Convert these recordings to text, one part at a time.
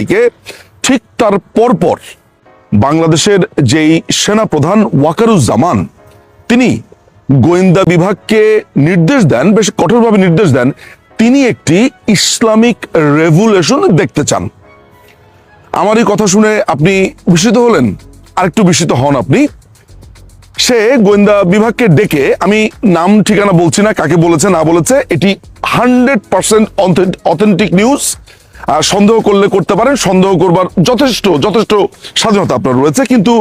দিকে ঠিক তার পরপর বাংলাদেশের যেই সেনা প্রধান ওয়াকারুজ্জামান, তিনি গোয়েন্দা বিভাগকে নির্দেশ দেন, বেশ কঠোরভাবে নির্দেশ দেন, তিনি একটি ইসলামিক রেভুলেশন দেখতে চান। আমার এই কথা শুনে আপনি বিস্মিত হলেন, আরেকটু বিস্মিত হন আপনি। সে গোয়েন্দা বিভাগকে ডেকে, আমি নাম, ঠিকানা বলছি না, কাকে বলেছে, না বলেছে, এটি হান্ড্রেড পার্সেন্ট অথেন্টিক নিউজ। সন্দেহ করলে করতে পারেন, সন্দেহ করবার যথেষ্ট যথেষ্ট স্বাধীনতা আপনার রয়েছে। কিন্তু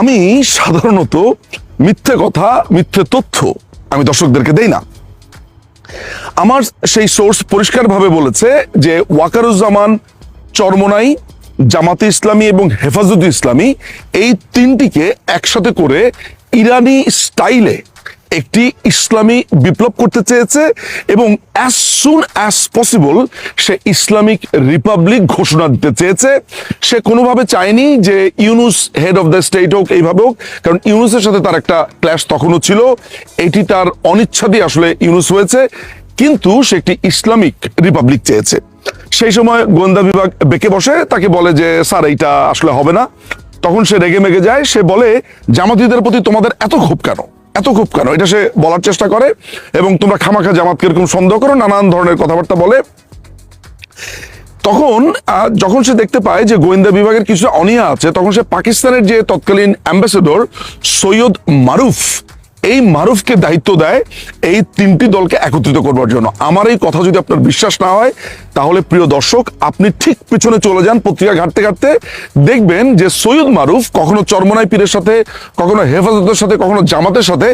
আমি সাধারণত মিথ্যে কথা, মিথ্যে তথ্য আমি দর্শকদেরকে দেই না। আমার সেই সোর্স পরিষ্কারভাবে বলেছে যে ওয়াকারুজ্জামান, চরমনাই, জামাতে ইসলামী এবং হেফাজতে ইসলামী এই তিনটিকে একসাথে করে ইরানি স্টাইলে একটি ইসলামী বিপ্লব করতে চেয়েছে এবং অ্যাজ সুন অ্যাজ পসিবল সে ইসলামিক রিপাবলিক ঘোষণা দিতে চেয়েছে। সে কোনোভাবে চায়নি যে Yunus head of the state হোক, এইভাবে হোক, কারণ ইউনুসের সাথে তার একটা ক্ল্যাশ তখনও ছিল। এটি তার অনিচ্ছা দিয়ে আসলে ইউনুস হয়েছে, কিন্তু সে একটি ইসলামিক রিপাবলিক চেয়েছে। সেই সময় গোয়েন্দা বিভাগ বেঁকে বসে, তাকে বলে যে, স্যার, এইটা আসলে হবে না। তখন সে রেগে মেগে যায়, সে বলে জামাতিদের প্রতি তোমাদের এত ক্ষোভ কেন? এত খুব কেন? এটা সে বলার চেষ্টা করে এবং তোমরা খামাখা জামাতকে এরকম সন্দেহ করো, নানান ধরনের কথাবার্তা বলে। তখন যখন সে দেখতে পায় যে গোয়েন্দা বিভাগের কিছু অনিয়া আছে, তখন সে পাকিস্তানের যে তৎকালীন অ্যাম্বাসেডর সৈয়দ মারুফ এই মারুফকে দায়িত্ব দেয় এই তিনটি দলকে একত্রিত করবার জন্য। আমার এই কথা যদি আপনার বিশ্বাস না হয়, তাহলে প্রিয় দর্শক, আপনি ঠিক পিছনে চলে যান পত্রিকা ঘাটতে ঘাটতে। দেখবেন যে সৈয়দ মারুফ কখনো চরমনাই পীরের সাথে, কখনো হেফাজতের সাথে, কখনো জামাতের সাথে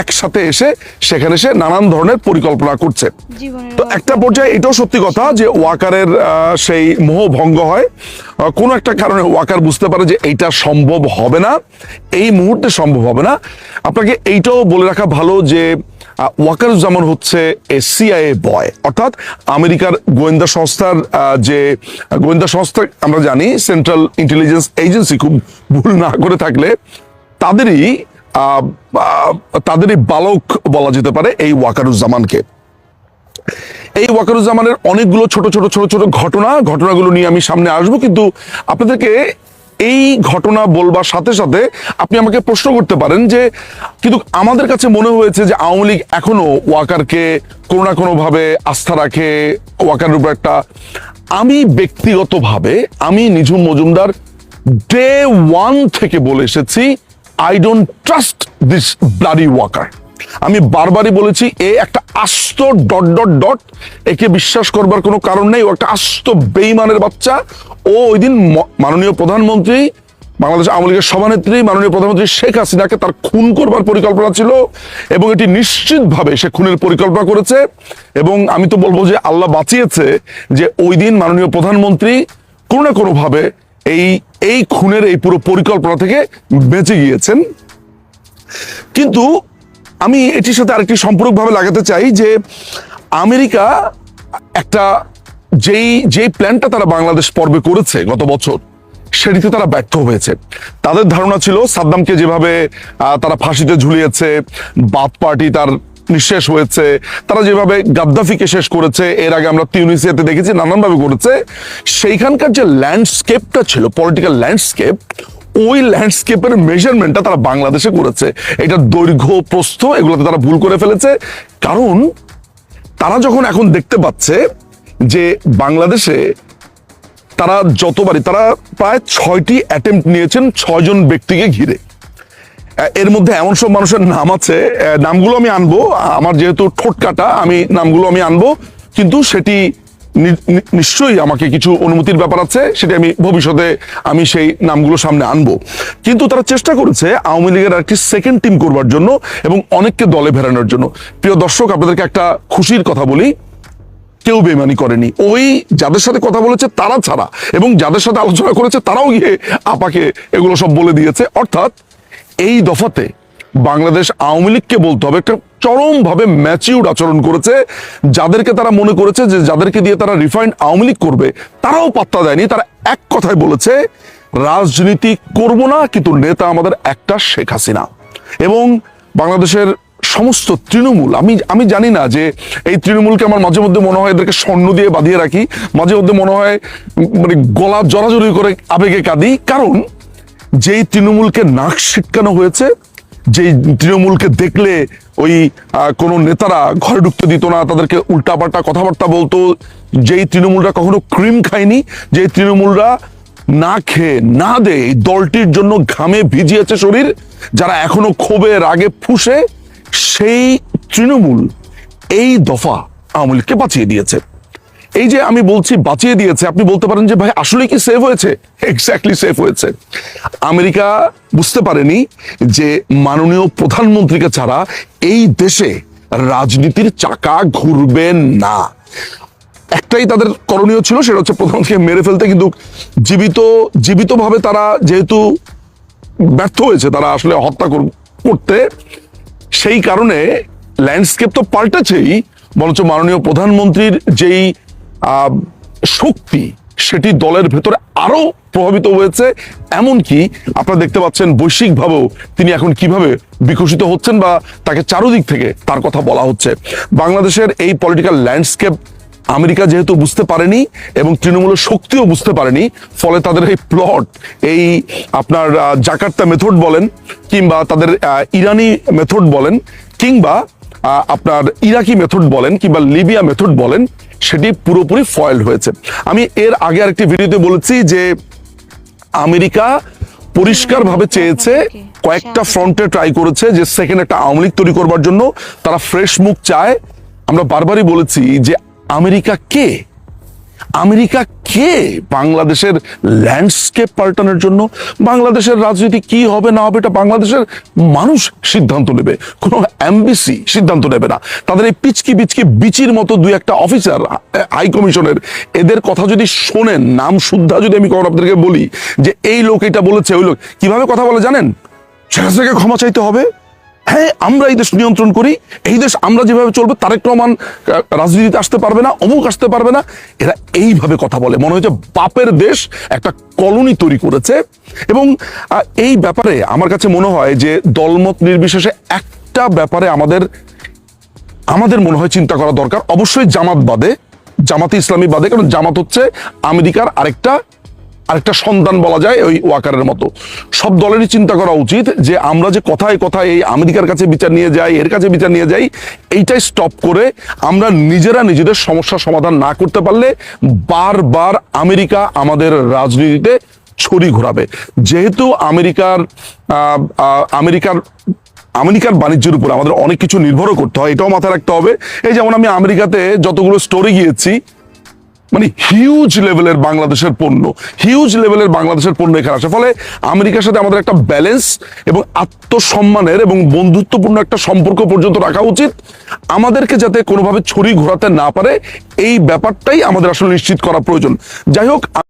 একসাথে এসে সেখানে সে নানান ধরনের পরিকল্পনা করছে। তো একটা পর্যায়ে এটাও সত্যি কথা যে ওয়াকারের সেই মোহ ভঙ্গ হয়। কোনো একটা কারণে ওয়াকার বুঝতে পারে যে এইটা সম্ভব হবে না এই মুহূর্তে সম্ভব হবে না। আপনাকে এইটাও বলে রাখা ভালো যে ওয়াকারুজ্জামান হচ্ছে এ সিআইএ বয়। অর্থাৎ আমেরিকার গোয়েন্দা সংস্থার যে গোয়েন্দা সংস্থা আমরা জানি সেন্ট্রাল ইন্টেলিজেন্স এজেন্সি খুব ভুল না করে থাকলে তাদেরই তাদেরই বালক বলা যেতে পারে এই ওয়াকারুজ্জামানকে। এই ওয়াকারুজ্জামানের অনেকগুলো ছোট ছোট ছোট ছোট ঘটনা, ঘটনাগুলো নিয়ে আমি সামনে আসব, কিন্তু আপনাদেরকে এই ঘটনা বলবার সাথে সাথে আপনি আমাকে প্রশ্ন করতে পারেন যে, কিন্তু আমাদের কাছে মনে হয়েছে যে আওয়ামী লীগ এখনও ওয়াকারকে কোনো না কোনো ভাবে আস্থা রাখে, ওয়াকারের উপর একটা, আমি ব্যক্তিগতভাবে, আমি নিঝুম মজুমদার ডে ওয়ান থেকে বলে এসেছি I don't trust this bloody Waker আমি বারবারই বলেছি, এ একটা আস্ত ডট ডট ডট, একে বিশ্বাস করবার কোনো কারণ নেই, ও একটা আস্ত বেইমানের বাচ্চা। ও ওই দিন মাননীয় প্রধানমন্ত্রী, বাংলাদেশ আওয়ামী লীগের সভানেত্রী, মাননীয় প্রধানমন্ত্রী শেখ হাসিনাকে তার খুন করবার পরিকল্পনা ছিল, এবং এটি নিশ্চিতভাবে সে খুনের পরিকল্পনা করেছে, এবং আমি তো বলব যে আল্লাহ বাঁচিয়েছে যে ওই দিন মাননীয় প্রধানমন্ত্রী কোনো না কোনোভাবে এই এই খুনের এই পুরো পরিকল্পনা থেকে বেঁচে গিয়েছেন। কিন্তু আমি এটির সাথে আরেকটি সম্পূরকভাবে লাগাতে চাই যে আমেরিকা একটা যেই যেই প্ল্যানটা তারা বাংলাদেশ পর্বে করেছে গত বছর, সেটিতে তারা ব্যর্থ হয়েছে। তাদের ধারণা ছিল সাদ্দামকে যেভাবে তারা ফাঁসিতে ঝুলিয়েছে বাদ পার্টি তার নিঃশেষ হয়েছে। তারা যেভাবে গাদ্দাফিকে শেষ করেছে, এর আগে আমরা তিউনিসিয়াতে দেখেছি, নানানভাবে করেছে সেইখানকার যে ল্যান্ডস্কেপটা ছিল পলিটিক্যাল ল্যান্ডস্কেপ ওই ল্যান্ডস্কেপের মেজারমেন্টটা তারা বাংলাদেশে করেছে। এটা দৈর্ঘ্য, প্রস্থ, এগুলোতে তারা ভুল করে ফেলেছে। কারণ, তারা যখন এখন দেখতে পাচ্ছে যে বাংলাদেশে তারা যতবারই, তারা প্রায় ছয়টি অ্যাটেম্প্ট নিয়েছেন, ছয়জন ব্যক্তিকে ঘিরে। এর মধ্যে এমন সব মানুষের নাম আছে নামগুলো আমি আনব। আমার যেহেতু ঠোঁট কাটা, আমি নামগুলো আমি আনব। কিন্তু সেটি নিশ্চয়ই আমাকে কিছু অনুমতির ব্যাপার আছে, সেটি আমি ভবিষ্যতে আমি সেই নামগুলো সামনে আনব। কিন্তু তারা চেষ্টা করেছে আওয়ামী লীগের একটি সেকেন্ড টিম করবার জন্য এবং অনেককে দলে ভেড়ানোর জন্য। প্রিয় দর্শক, আপনাদেরকে একটা খুশির কথা বলি। কেউ বেমানি করেনি। ওই যাদের সাথে কথা বলেছে তারা ছাড়া এবং যাদের সাথে আলোচনা করেছে তারাও গিয়ে আপাকে এগুলো সব বলে দিয়েছে। অর্থাৎ এই দফাতে বাংলাদেশ আওয়ামী লীগকে বলতে হবে, একটা চরমভাবে ম্যাচিউড আচরণ করেছে, যাদেরকে তারা মনে করেছে যে যাদেরকে দিয়ে তারা রিফাইন্ড আওয়ামী লীগ করবে, তারাও পাত্তা দেয়নি, তারা এক কথায় বলেছে, রাজনীতি করব না, কিন্তু নেতা আমাদের একটা শেখ হাসিনা। এবং বাংলাদেশের সমস্ত তৃণমূল, আমি আমি জানি না যে এই তৃণমূলকে আমার মাঝে মধ্যে মনে হয় এদেরকে স্বর্ণ দিয়ে বাঁধিয়ে রাখি, মাঝে মধ্যে মনে হয় মানে গলা জড়াজড়ি করে আবেগে কাঁদি, কারণ যেই তৃণমূলকে নাক ছিটকানো হয়েছে, যেই তৃণমূলকে দেখলে ওই কোনো নেতারা ঘরে ঢুকতে দিত না, তাদেরকে উল্টাপাল্টা কথাবার্তা বলতো, যেই তৃণমূলরা কখনো ক্রিম খায়নি, যেই তৃণমূলরা না খেয়ে, না দে এই দলটির জন্য ঘামে ভিজিয়েছে শরীর, যারা এখনও ক্ষোভে রাগে ফুসে, সেই তৃণমূল এই দফা আওয়ামী লীগকে বাঁচিয়ে দিয়েছে। এই যে আমি বলছি বাঁচিয়ে দিয়েছে, আপনি বলতে পারেন যে ভাই আসলে কি সেভ হয়েছে? এক্স্যাক্টলি সেভ হয়েছে। আমেরিকা বুঝতে পারেনি যে মাননীয় প্রধানমন্ত্রীকে ছাড়া এই দেশে রাজনীতির চাকা ঘুরবে না। একটাই তাদের করণীয় ছিল, সেটা হচ্ছে প্রধানমন্ত্রীকে মেরে ফেলতে, কিন্তু জীবিত, জীবিতভাবে তারা যেহেতু ব্যর্থ হয়েছে, তারা আসলে হত্যা কর- করতে, সেই কারণে ল্যান্ডস্কেপ তো পাল্টেছেই। বরঞ্চ মাননীয় প্রধানমন্ত্রীর যেই শক্তি সেটি দলের ভেতরে আরও প্রভাবিত হয়েছে। এমনকি আপনারা দেখতে পাচ্ছেন বৈশ্বিকভাবেও তিনি এখন কীভাবে বিকশিত হচ্ছেন বা তাকে চারদিক থেকে তার কথা বলা হচ্ছে। বাংলাদেশের এই পলিটিক্যাল ল্যান্ডস্কেপ আমেরিকা যেহেতু বুঝতে পারেনি এবং তৃণমূলের শক্তিও বুঝতে পারেনি, ফলে তাদের এই প্লট এই আপনার জাকার্তা মেথড বলেন কিংবা তাদের ইরানি মেথড বলেন কিংবা আপনার ইরাকি মেথড বলেন কিংবা লিবিয়া মেথড বলেন সেটি পুরোপুরি ফয়েল হয়েছে। আমি এর আগে আরেকটি ভিডিওতে বলেছি যে আমেরিকা পরিষ্কারভাবে চেয়েছে কয়েকটা ফ্রন্টে ট্রাই করেছে যে সেখানে একটা আওয়ামী লীগ তৈরি করবার জন্য। তারা ফ্রেশ মুখ চায়। আমরা বারবারই বলেছি যে আমেরিকা কে? আমেরিকা কে? বাংলাদেশের ল্যান্ডস্কেপ পাল্টানোর জন্য? বাংলাদেশের রাজনীতি কি হবে, না হবে, এটা বাংলাদেশের মানুষ সিদ্ধান্ত নেবে। কোনো এমবিসি সিদ্ধান্ত নেবে না। তাদের এই পিচকি পিচকি বিচির মতো দুই একটা অফিসার হাই কমিশনের এদের কথা যদি শোনেন, নাম শুদ্ধা যদি আমি কখন আপনাদেরকে বলি, যে এই লোক এটা বলেছে, ওই লোক, কীভাবে কথা বলে জানেন? শেখ হাসিনাকে ক্ষমা চাইতে হবে? হ্যাঁ আমরা এই দেশ নিয়ন্ত্রণ করি, এই দেশ আমরা যেভাবে চলবে তারেক রহমান রাজনীতিতে আসতে পারবে না, অমুক আসতে পারবে না। এরা এইভাবে কথা বলে। মনে হচ্ছে বাপের দেশ একটা কলোনি তৈরি করেছে। এবং এই ব্যাপারে আমার কাছে মনে হয় যে দলমত নির্বিশেষে একটা ব্যাপারে আমাদের আমাদের মনে হয় চিন্তা করা দরকার। অবশ্যই জামাত বাদে জামাতে ইসলামী বাদে কারণ জামাত হচ্ছে আমেরিকার আরেকটা আরেকটা সন্তান বলা যায় ওই ওয়াকারের মতো। সব দলেরই চিন্তা করা উচিত যে আমরা যে কথায় কথায় এই আমেরিকার কাছে বিচার নিয়ে যাই, এর কাছে বিচার নিয়ে যাই, এইটাই স্টপ করে আমরা নিজেরা নিজেদের সমস্যা সমাধান না করতে পারলে বারবার আমেরিকা আমাদের রাজনীতিতে ছড়ি ঘোরাবে। যেহেতু আমেরিকার আমেরিকার আমেরিকার বাণিজ্যের উপর আমাদের অনেক কিছু নির্ভরও করতে হয়, এটাও মাথায় রাখতে হবে। এই যেমন আমি আমেরিকাতে যতগুলো স্টোরে গিয়েছি মানে হিউজ লেভেলের বাংলাদেশের পণ্য। হিউজ লেভেলের বাংলাদেশের পণ্য এখানে আসে। ফলে আমেরিকার সাথে আমাদের একটা ব্যালেন্স এবং আত্মসম্মানের এবং বন্ধুত্বপূর্ণ একটা সম্পর্ক পর্যন্ত রাখা উচিত। আমাদেরকে যাতে কোনোভাবে ছড়ি ঘোরাতে না পারে, এই ব্যাপারটাই আমাদের আসলে নিশ্চিত করা প্রয়োজন। যাই হোক